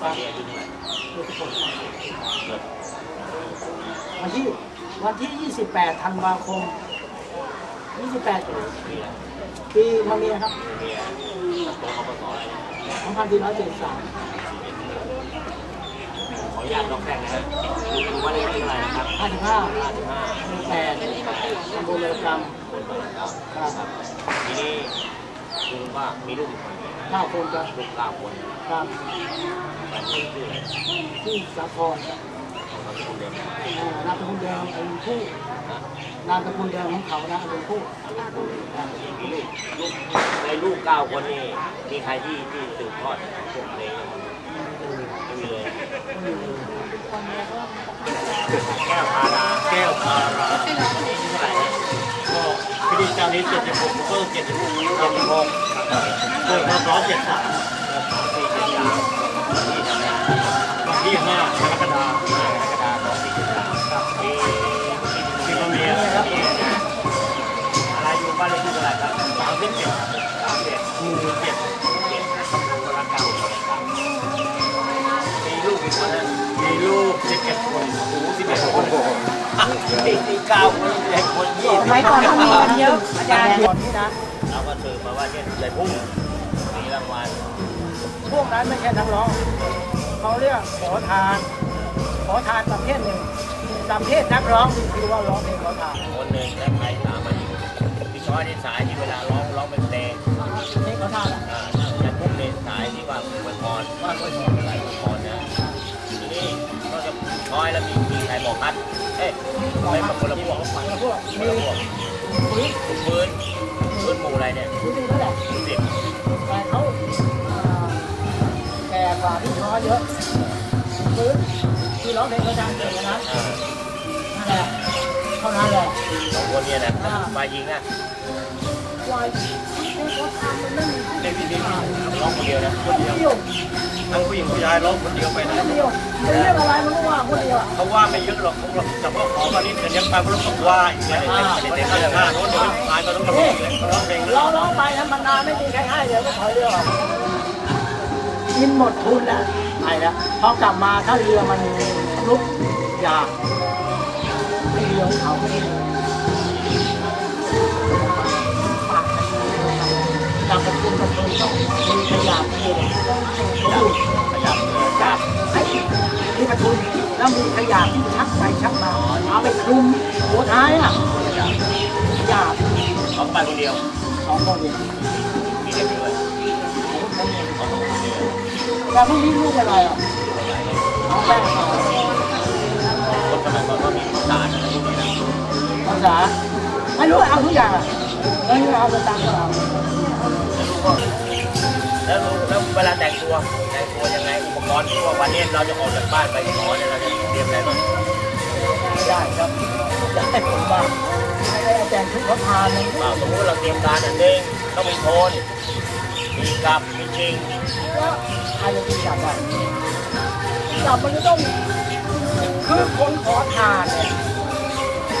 ตอนนี้อายุเท่าไหร่คือทุกคนเกิดวันที่วันที่ 28 ธันวาคม 28 ปีละปีมะเมียครับเมียตัวเขาก็สอนอะไร2473 ขออนุญาตน้องแป้งนะครับดูว่าเลขที่เท่าไหร่นะครับ55ห้าสิบห้า8ตำบลเรือกรรมคนเปิดครับครับ ทีนี้ลุงว่ามีลูกอีกคน ข้าคนครับลูกเก้าคนครับแฟนชื่อชื่ออะไรที่สาครของเขาชื่อเดิมนามสกุลเดิมเป็นผู้นามสกุลเดิมของเขานะเป็นผู้ในลูกเก้าคนนี่มีใครที่ที่สืบทอดพวกเพลงไม่มีเลยแก้วพาราแก้วพาราวันนี้เท่าไหร่เนี่ยก็พิธีเจ้านี้เจ็ดสิบหกก็เจ็ดสิบหกเจ็ดสิบหก เกิดมาร้อยเจ็ดสามสองสี่เจ็ดสามที่ทำงานวันที่ห้ากรกฎาคมกรกฎาคมสองสี่เจ็ดสามมีที่มะเมียมีอะไรอยู่บ้านเลขที่เท่าไหร่ครับสามสิบเจ็ดสามเจ็ดหมู่เจ็ดเจ็ดนะเก้าคนละเก้ามีลูกกี่คนนะมีลูกสิบเอ็ดคนโอ้สิบเอ็ดคนมีมีเก้าคนสิบเอ็ดคนยี่สิบสมัยก่อนเขามีกันเยอะอาจารย์ก่อนนี่นะ เราก็สืบมาว่าเนี่ยเลยพุ่งมีรางวัลพวกนั้นไม่ใช่นักร้องเขาเรียกขอทาน ขอทานประเภทหนึ่งประเภทนักร้องนี่คือว่าร้องเพลงขอทานคนหนึ่งและใครถามมาอยู่พี่ช้อยในสายที่เวลาร้องร้องเป็นเพลงเพลงขอทานอะอ่าอย่างพุ่งในสายที่ว่าอวยพรว่าอวยพรสายอวยพรนะทีนี้ก็จะช้อยแล้วมีมีใครบอกคัดเอ๊ะไม่มาคนละพวกแล้วพวกคมีนละพวกปุ๋ยพื้น พื้นหมู่อะไรเนี่ยปุ๋ยดีนั่นแหละสิบแต่เขาอ่าแก่กว่าพี่น้อยเยอะปุ๋ยที่ร้องเพลงขอทานเก่งนะอ่านั่นแหละเท่านั้นแหละสองคนเนี่ยนะมายิงอะวายเพลงขอทานมันไม่มีเด็กที่นี่ร้องคนเดียวนะคนเดียว ทั้งผู้หญิงผู้ชายร้องคนเดียวไปนะคนเดียวเรียกอะไรมันก็ว่าคนเดียวเขาว่าไม่เยอะหรอกเขาบอกเฉพาขอมานิดแต่ยังไปก็ต้องบอกว่าอีกแล้วไม่ได้แต่ข้างโน้นเดี๋ยวตายก็ต้องกระโดดเลยร้องเพลงร้องร้องไปนะมันนานไม่มีใครให้เดี๋ยวก็ถอยเรือออกกินหมดทุนแล้วไปแล้วพอกลับมาถ้าเรือมันลุกอยาไม่เรือของเขาไม่ได้ปากจำเป็นคุณกับคนต้องมี ขยับเลยจับไอ้ที่ประทุนแล้วมีขยะชักไปชักมาเอาไปคลุมหัวท้ายอะขยะเขาไปคนเดียวสองคนเดียวมีเด็กด้วยผมคนเดียวเขาสองคนเดียวแต่พวกนี้ลูกอะไรอะเอาแป้งคนสมัยก่อนก็มีศาสตร์อะไรพวกนี้นะภาษาไม่รู้เอาทุกอย่างอะเอ้ยเอาไปตังค์ก็เอา แล้วรู้ก็แล้วรู้แล้วเวลาแต่งตัวแต่งตัวยังไงอุปกรณ์ที่ว่าวันนี้เราจะออกจากบ้านไปขอเนี่ยเราจะเตรียมอะไรบ้างไม่ได้ครับจะให้ผมบ้างให้อาจารย์ทุกเขาทานเลยเปล่าสมมติเราเตรียมการอันหนึงต้องมีโทนมีกลับมีจริงแล้วใครจะกินกลับอะกลับมันจะต้องคือคนขอทานเนี่ย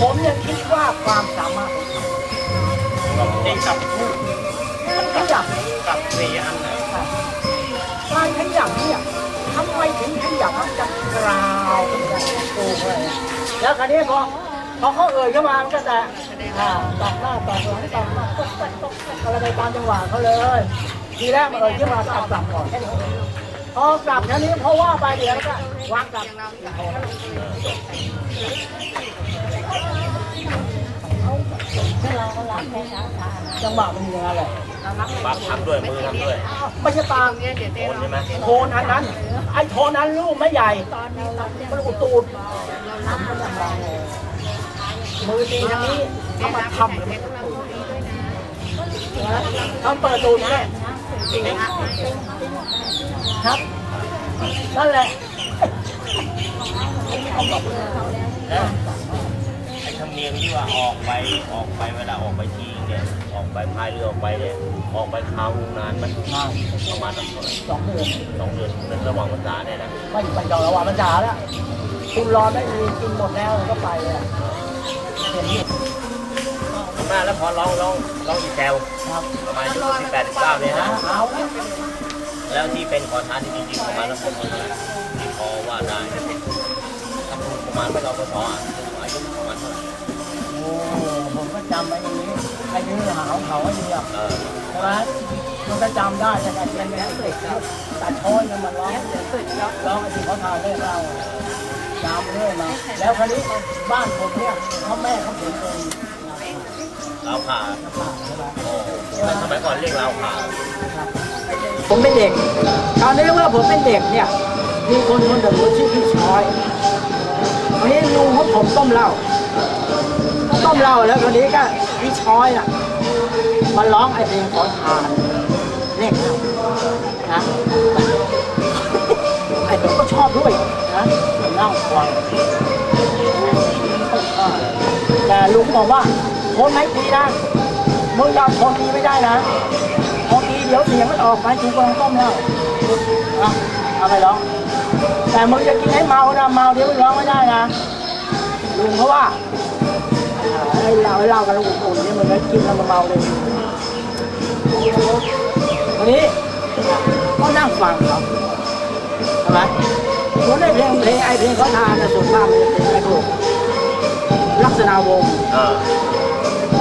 ผมยังคิดว่าความสามารถของเขาจริงกับผู้มันข ยับกับสี่อันนะการขยับเนี่ยทำไมถึงขยับมันจะกราวขึ้นมาโตเลยแล้วคราวนี้พอพอเขาเอ่ยเข้ามามันก็จะอ่ตอกหน้าตอกหลังตอกหน้าตอกตกตอกอะไรไปตามจังหวะเขาเลยทีแรกมันเอ่ยขึ้นมากลับกลับก่อนแค่นี้พอกลับแค่นี้เพราะว่าไปเดี๋ยวแล้วก็วางกลับจังหวะมันมีอย่าง นั้นแหละปากทำด้วยมือทำด้วยไม่ใช่ปางโทนใช่ไหมโทนอันนั้น ไอ้โทนนั้นลูกไม่ใหญ่มันอุดตูดมือตีทางนี้เอามาทำทำเปิดตูดนะครับ นั่นแหละแล้วไอ้ธรรมเนียมที่ว่าออกไปออกไปเวลาออกไปทีเนี่ยออก ไปพายเรือออกไปเนี่ยออกไปคราวงานมันประมาณสักเท่าไหร่สองเดือนสองเดือนเป็นระหว่างพรรษาเนี่ยนะไม่ไปจอระหว่างมันจ๋าแล้วคุณรอไม่มีกินหมดแล้วก็ไปเลยเห็นอยู่มาแล้วพอร้องร้องร้องอีแซวครับประมาณอายุที่แปดสิบเก้าเนี่ยนะเอาแล้วแล้วที่เป็นขอทานที่จริงๆประมาณละคนเท่าไหร่ที่พอว่าได้ถ้าพูดประมาณไม่เราก็สออะอายุประมาณเท่าไหร่โอ้ ผมก็จำไว้อย่างนี้ไอ้เนื้อหาของเขาไอ้เดียวใช่ไหมมันก็จำได้แต่การเรียนไม่ยครับตัดช้อนมันร้องร้องไอ้ที่เขาทานได้เราจำเรื่อยมาแล้วคราวนี้บ้านผมเนี่ยพ่อแม่เขาเขียนเองเราผ่าใช่ไหมโอ้แต่สมัยก่อนเรียกเราผ่าผมเป็นเด็ก ตอนนี้ว่าผมเป็นเด็กเนี่ย มีคนคนหนึ่งชื่อพี่ชอยวันนี้ลุงเขาผมต้มเหล้า ต้มเหล้าแล้วคนนี้ก็พี่ช้อยอะมาร้องไอ้เพลงขอทานเลขเหล้านะไอ้ผมก็ชอบด้วยนะนั่งฟังแต่ลุงบอกว่าคนไหนดีนะมึงยอมคนดีไม่ได้นะพอดีเดี๋ยวเสียงมันออกไปถูกกำลังต้มแล้วนะเอาไปร้อง แต่มึงจะกินให้เมานะเมาเดี๋ยวมึงร้องไม่ได้นะลุงเพราะว่า อ่าให้เราให้เรากันแล้วอุ่นๆเนี่ยมึงก็กินแล้วมันเมาเลยวันนี้ก็นั่งฟังครับใช่ไหมส่วนในเพลงเพลงไอเพลงเขาทานนะส่วนมากมันจะเป็นไอ้พวกลักษณะวงศ์เออ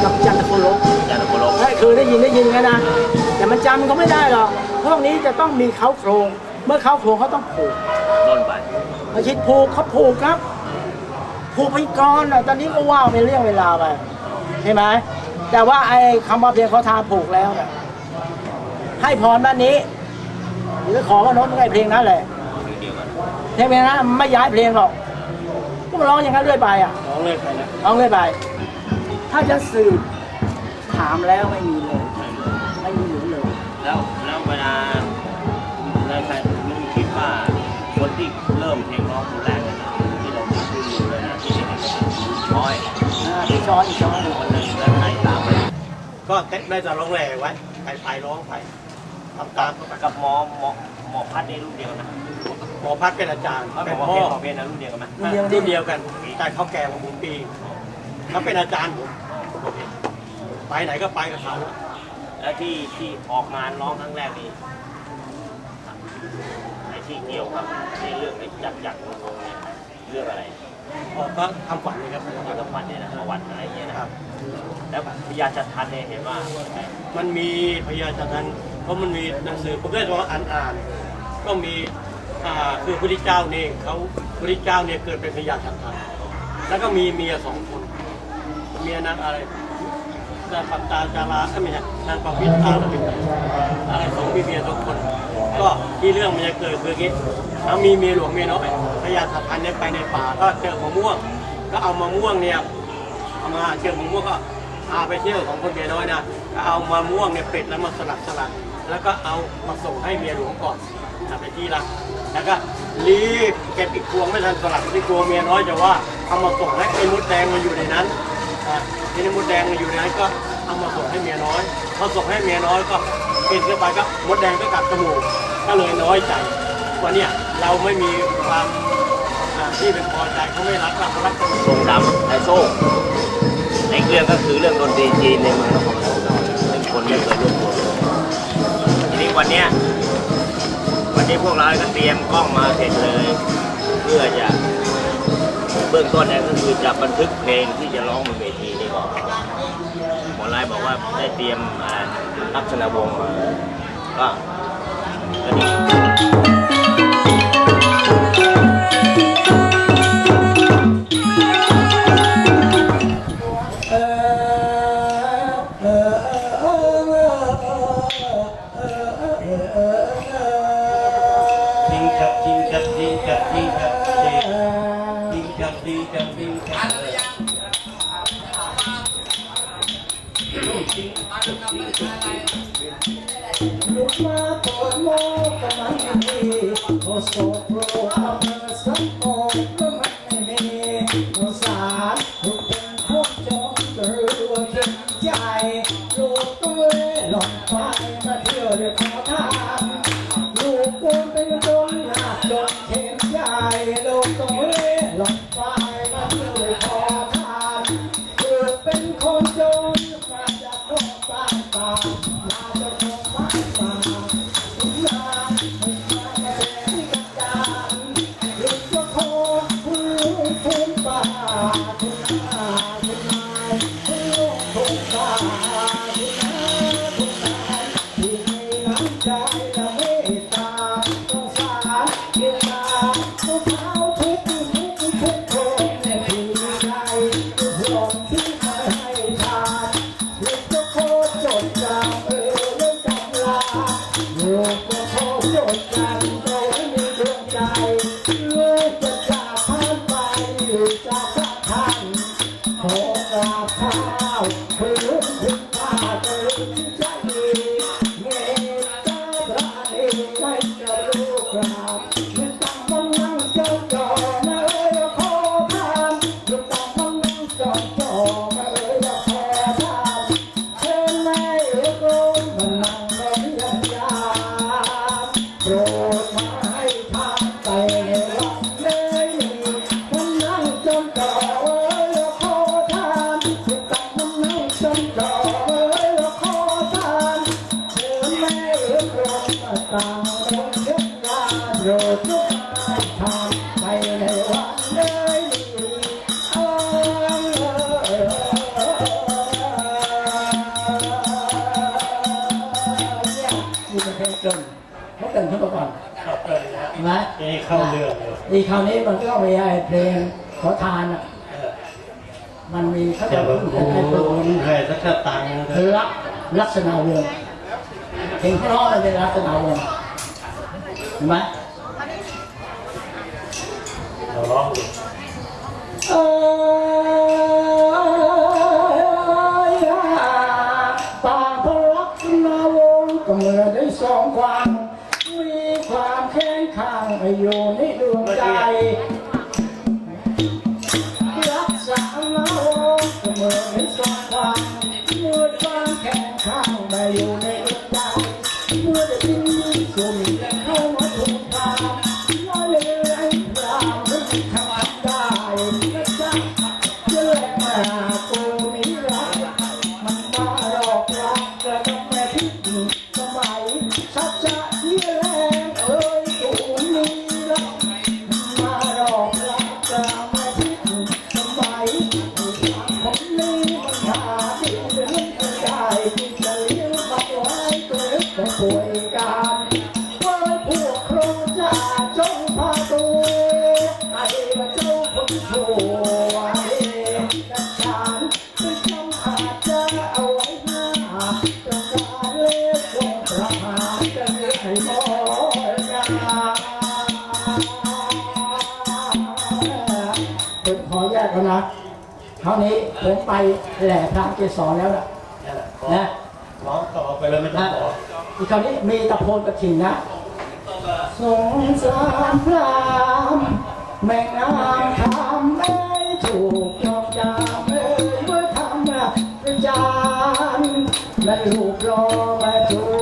กับจันทโคลบยานโคลมใช่คือได้ยินได้ยินกันนะ แต่มันจำก็ไม่ได้หรอกพวกนี้จะต้องมีเขาโครง เมื่อเขาโครงเขาต้องผูกต้นไปอาชิตผูกเขาผูกครับ ผูกไปก่อนอะตอนนี้ก็ว่าเป็นเรื่องเวลาไปใช่ไหมแต่ว่าไอ้คำว่าเพียงเขาทาผูกแล้วเนี่ยให้พรด้านนี้ หรือขอว่าโน้ตไม่ได้เพลงนั้นแหละเดียเพลงนั้นไม่ย้ายเพลงหรอกก็มาร้องอย่างนั้นเรื่อยไปอะร้องเลยไปนะร้องเรื่อยไป ถ้าจะสืบถามแล้วไม่มีเลยไม่มีเหลือเลยแล้วแล้วเวลาในใครมึงคิดว่าคนที่เริ่มเพลงร้องคนแรก ช้อนอีกช้อนหนึ่งคนหนึ่งแล้วใครตามไปก็ได้แต่ร้องแหล่ไว้ไปไปร้องไปทำตามเข้าไปกับหมอหมอหมอพัดนี่รุ่นเดียวกันนะหมอพัดเป็นอาจารย์เขาบเป็อนกว่าพ่เพลองของเพลงนะรุ่นเดียวกันไหมรุ่นเดียวกันแต่เขาแก่กว่าผมปีเขาเป็นอาจารย์ผมไปไหนก็ไปกับเขาแล้วที่ที่ออกงานร้องครั้งแรกนี่ไอ้ที่เกี่ยวกับในเรื่องไอ้จักรจักรวงศ์เนี่ยเรื่องอะไร ออกก็ทำฝันเลยครับเกี่ยวกับวันเนี่ยนะประวัติอะไรเงี้ยนะครับ แล้วพญาจัทันเนี่ยเห็นว่า มันมีพยาจารย์เพราะมันมีหนังสือผมก็ลองอ่านอ่านๆก็มีอ่าคือพระพุทธเจ้าเนี่ยเขาพระพุทธเจ้าเนี่ยเกิดเป็นพญาจักรแล้วก็มีเมียสองคนเมียนางอะไรนางปัตตาจาราเอ้ยไม่ใช่นางปวิตตาหรือเป็นอะไรสองมีเมียสองคน ก็ที่เรื่องมันจะเกิดคืออย่างนี้เอามีเมียหลวงเมียน้อย พญาสัพันเนี่ยไปในป่าก็เจอมะม่วง ก็เอามะม่วงเนี่ยเอามาเจอมะม่วงก็พาไปเที่ยวของคนเมียน้อยนะก็เอามะม่วงเนี่ยเป็ดแล้วมาสลัดสลัดแล้วก็เอามาส่งให้เมียหลวงก่อนเอาไปที่ละแล้วก็รีบเก็บอีกพวงไม่ทันสลัดที่กลัวเมียน้อยจะว่าเอามาส่งให้ไอ้มดแดงมาอยู่ในนั้นอะทีนี้มดแดงมาอยู่ในนั้นก็เอามาส่งให้เมียน้อยพอส่งให้เมียน้อยก็กินเข้าไปก็มดแดงก็กัดจมูกก็เลยน้อยใจว่าเนี่ยเราไม่มีความ ที่เป็นพอใจเขาไม่รักเราเขารักกันทรงดำไอโซ่ในเรื่องก็คือเรื่องดนตรีจีนในเมืองนครปฐมซึ่งคนไม่เคยร่วมตัวทีนี้วันเนี้ยวันนี้พวกเราก็เตรียมกล้องมาเสร็จเลย เพื่อจะเบื้องต้นเนี่ยก็คือจะบันทึกเพลงที่จะร้องบนเวทีนี่ก่อนหมอไลน์บอกว่าได้เตรียมลักษณะวงมาก็ก็ดี จิงกับจิงกับจิงกับลุกมาปวดโมกำลังดีโอโหโปรเอาเธอสัมโม 어. นเขาเต่งขึ้นมาก่อนเารองนะอีเข้าเรื่องดีคราวนี้มันก็มีไอ้เพลงขอทานอะมันมีเขาจะจะแบบโอ้โหให้สักตังค์เถคืออะรักลักษณะวงศ์เพลงเพ่าะมันเป็นลักษณะวงศ์เห็นไหม เราร้องเอ้ ความ มีความแข็งขังอยู่ในดวงใจ รักษาละวงเสมอเป็นสองความเมื่อความแข็งขังมาอยู่ในดวงใจเมื่อได้ยินมีสุ่มเข้ามาถูกทางว่เลยเราไม่ทำได้นะจ๊ะจะแลกมาตัวนี้รักมันมาหลอกรักกระ คราวนี้ผมไปแหล่พระเกศรแล้วละนะร้องต่อไปแล้วไม่ต้องขออีกคราวนี้มีตะโพนกระถิ่นนะสงสารพรามแม่งามทำไม่ถูกยอกยามเอ้ยเมื่อทำประจานแม่รูปรอม่ถูก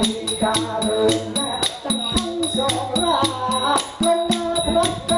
ริกาเดินแม่ตั้งสองราพระนาพระ